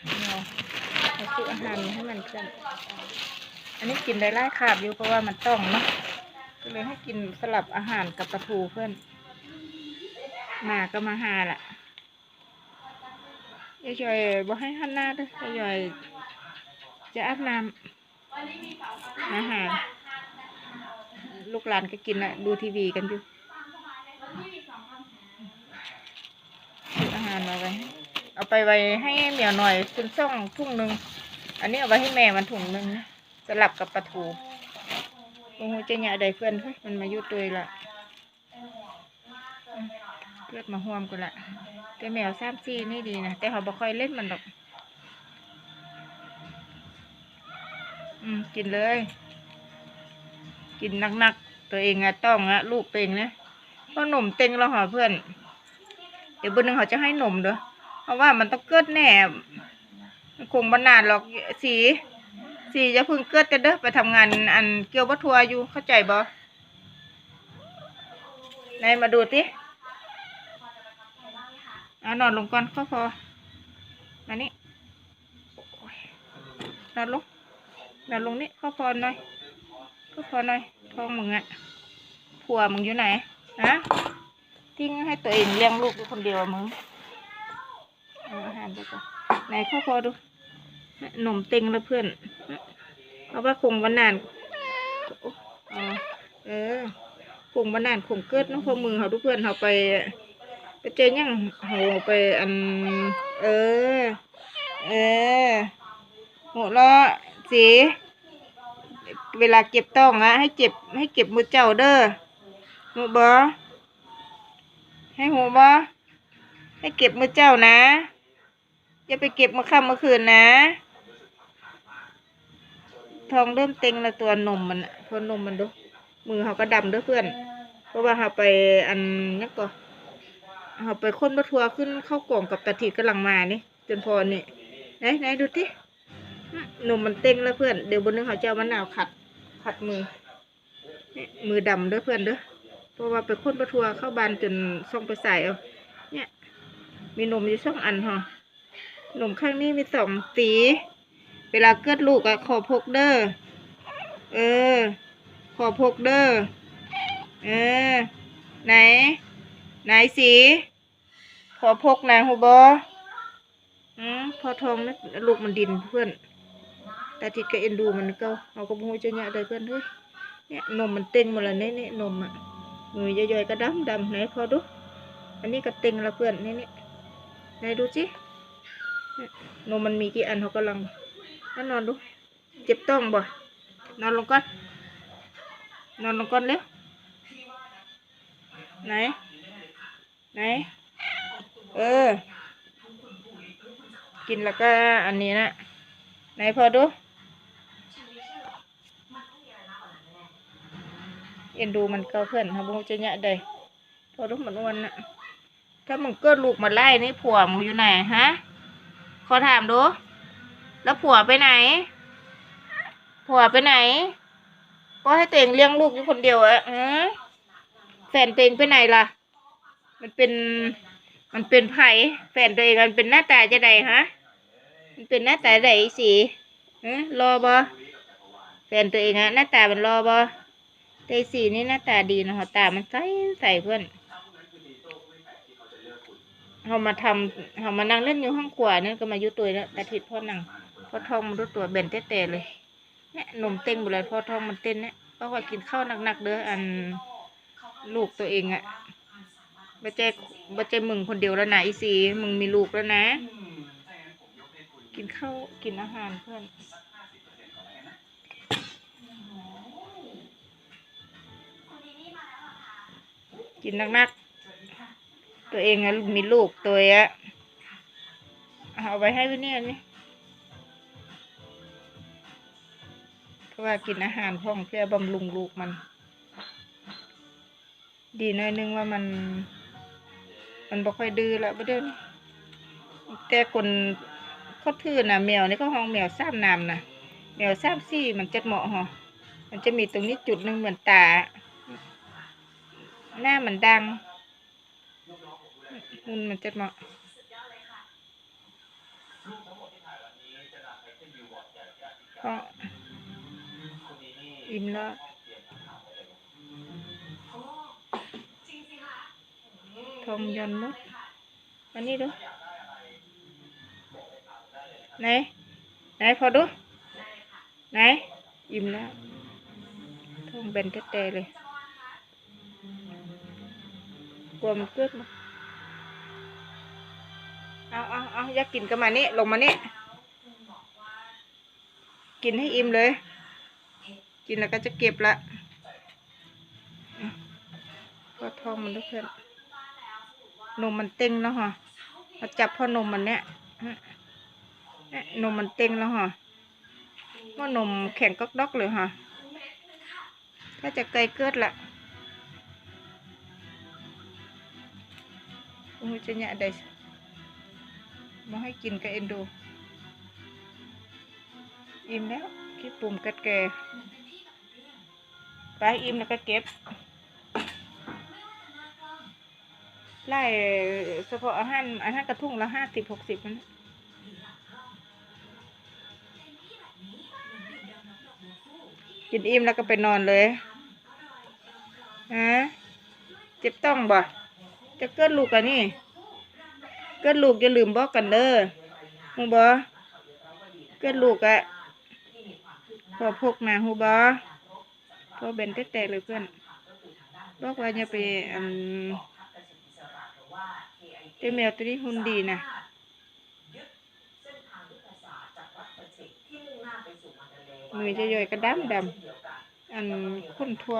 เราเราซื้ออาหารให้มันกันอันนี้กินได้ไล่ขาบอยู่เพราะว่ามันต้องเนาะก็เลยให้กินสลับอาหารกับปลาทูเพื่อนมาก็มาหาล่ะยายจอยบอกให้หันหน้าด้วยยายจอยจะอาบน้ำอาหารลูกหลานก็กินอะดูทีวีกันอยู่ออาหารมาไว้เอา ไปไว้ให้เหมียวหน่อยคุณซ่องทุ่งหนึ่งอันนี้เอาไว้ให้แม่มันถุงหนึ่งนะสลับกับปลาทูโอ้โหเจะหยาได้เพื่อนเฮ้ยมันมาอยู่ตัวละเลือดมาห่วมกันละแต่แมวสามซีนี่ดีนะแต่เขาบ่ค่อยเล่นมันหรอก อืมกินเลย กินนักๆ ตัวเองอะต้องอะลูกเองนะเพราะหนมเต็งเราหอเพื่อน เดี๋ยวบนหนึ่งเขาจะให้หนมเด้อ ราะว่ามันต้องเกิดแน่คงบานนานหรอกสีสีจะพึ่งเกิดกันเด้อไปทำงานอันเกี่ยววัตทัวอยู่เข้าใจบ่ไหนมาดูติเอานอนลงก่อนก็พอมานี่นอนลงนอนลงนี่ก็พอหน่อยก็พอหน่อยท้องมึงอะผัวมึงอยู่ไหนฮะทิ้งให้ตัวเองเลี้ยงลูกคนเดียวมึงาอาหารไปก่อนไหนข้อพอดูหนมเต็งแล้วเพื่อน เอาว่าคงวันนานอ๋อเออคงวันนานคงเกิดน้องพอมือเขาทุกเพื่อนเขาไปไปเจอยังเขาไปอัน เออ เออหมดแล้วสีเวลาเก็บต้องอะให้เก็บให้เก็บมือเจ้าเด้อหมูบอให้หูบอให้เก็บมือเจ้านะ อย่าไปเก็บมาค่ำเมื่อคืนนะ ทองเริ่มเต็งแล้วตัวนมมันอะเพอนมมันดู มือเขาก็ดำด้วยเพื่อน เพราะว่าเขาไปอันนี้ก็เขาไปค้นบัทัวขึ้นเข้ากล่องกับตะทีกำลังมานี่ จนพอนี่ไหนไหนดูที่นมมันเต็งแล้วเพื่อน เดี๋ยวบนนึงเขาจะเอามะนาวขัด ขัดมือ มือดำด้วยเพื่อนเด้อ เพราะว่าไปค้นบัทัวเข้าบานจนส่องไปใส่เอา เนี่ย มีนมอยู่สองอันฮะนมข้างนี้มีสองสี เวลาเกิดลูกอะขอพกเด้อ เออ ขอพกเด้อ เออ ไหน ไหนสี ขอพกไหนฮูบออืมพอทองนะลูกมันดินเพื่อนแต่ทิดก็เอ็นดูมันก็เอาก็มูจะเนี่ยได้เพื่อนเฮ้ย เนี่ยนมมันเต็งหมดแล้วเนี่ยเนี่ยนมอะมือย่อยๆก็ดำดำไหนพอดู อันนี้ก็เต็งละเพื่อนเนี่ยเนี่ยไหนดูสิ นมมันมีกี่อันเขากำลังนั่นนอนดูเจ็บต้องบ่นอนลงก่อนนอนลงก่อนเร็วไหน ไหน เออ กินแล้วก็อันนี้นะ ไหนพอดู เอ็นดูมันก็เพื่อนเขาบอกจะเนี่ยได้พอดูเหมันอ้วนนะถ้ามึงเกิดลูกมาไล่นี่ผัวมึงอยู่ไหนฮะ ขอถามดู แล้วผัวไปไหน ผัวไปไหน ก็ให้ตัวเองเลี้ยงลูกอยู่คนเดียวอะอืมแฟนตัวเองไปไหนล่ะ มันเป็น มันเป็นไผ่แฟนตัวเองมันเป็นหน้าตาจะใดฮะ มันเป็นหน้าตาใดสิอืมรอบอแฟนตัวเองอะหน้าตามันรอบอเตสีนี่หน้าตาดีนะหัวตามันใสใสเพื่อน เขามาทำเขามานั่งเล่นอยู่ห้องขวานั่นก็มายู่ตัวแล้วต่ทิศพ่อนั่งพ่อทองมันรู้ตัวเบนเต้ๆเลยเนี่ยนมเต้นหมดเลยพ่อทองมันเต้นเนี่ยเพราะว่ากินข้าวหนักๆเด้ออันลูกตัวเองอะบ่ใจบ่ใจมึงคนเดียวแล้วนะอีสีมึงมีลูกแล้วนะ กินข้าวกินอาหารเพื่อนกินนักๆ ตัวเองอะมีลูกตัวอะเอาไว้ให้ไว้เนี่ยนี่เพราะว่ากินอาหารพ่องเพื่อบำรุงลูกมัน ดีหน้อยนึงว่ามัน มันบ่ค่อยดื้อแล้วบ่เด้อนี่แต่คนเขาทื่อน่ะแมวนี่ก็ห้องแมวซ้ำน้ำนะแมวซ้ำซี่มันจะเหมาะฮะมันจะมีตรงนี้จุดหนึ่งเหมือนตา หน้ามันดัง หุ่นมันจะเหมาะท้องอิ่มแล้วทองยอนมดอันนี้ดูไหนไหนพอดูไหนอิ่มแล้วทองเป็นเต้เลยกลัวมันเกิดมา เอาเอาเอาอยากกินก็มานี่ลงมานี่กินให้อิ่มเลย กินแล้วก็จะเก็บละอะก็ท้องมันด้วยเพื่อนนมมันเต็งแล้วฮะมาจับพ่อนมมันเนี้ยฮะเนี่ยนมมันเต็งแล้วฮะว่านมแข็งก๊อกดอกเลยฮะถ้าจะไกลเกิดละโอ้ยจะเนี่ยได้ มาให้กินกับเอ็นดู อิ่มแล้วขี้ปุ่มกัดแกไปอิ่มแล้วก็เก็บ ไล่เฉพาะอาหารอาหารกระทุ่งละห้าสิบหกสิบมันนกินอิ่มแล้วก็ไปนอนเลยฮะเจ็บต้องบ่จะเกิดลูกกันนี่ เกิดลูกอย่าลืมบอกกันเด้อมึงบ่เกิดลูกอะพอพกมาหูบ่พอเบนแตกๆเลยเพื่อนบอกว่าอย่าไปอันเจ้าแมวตัวนี้หุ่นดีนะมือจะย่อยกระดำดำอันข้นทัว